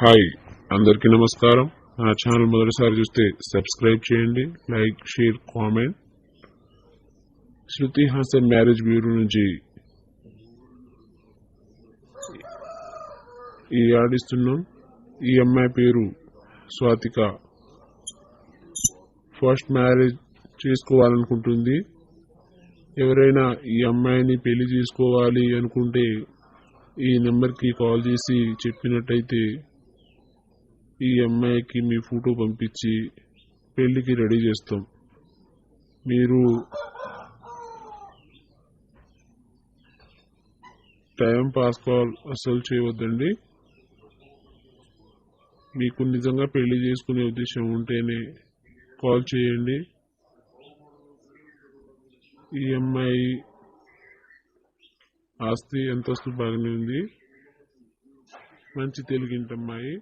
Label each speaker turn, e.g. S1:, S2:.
S1: Hi అందరికీ నమస్కారం. నా ఛానల్ మొదటిసారి చూస్తే సబ్స్క్రైబ్ చేయండి like share comment. Shruti Haasan marriage bureau నుంచి ఈ ఆడిస్తున్నాం. ఈ అమ్మాయి పేరు స్వాతిక. First marriage చేసుకోవాలనుకుంటుంది. ఎవరైనా ఈ అమ్మాయిని పెళ్ళి చేసుకోవాలి అనుకుంటే ఈ నెంబర్కి కాల్ చేసి చెప్పినట్టయితే ఈ అమ్మాయికి మీ ఫోటో పంపించి పెళ్ళికి రెడీ చేస్తాం. మీరు టైం పాస్ కాల్ అసలు చేయవద్దండి మీకు నిజంగా పెళ్ళి చేసుకునే ఉద్దేశం ఉంటేనే కాల్ చేయండి. ఈ అమ్మాయి ఆస్తి అంతస్తు బాగానే ఉంది. మంచి తెలుగింటమ్మాయి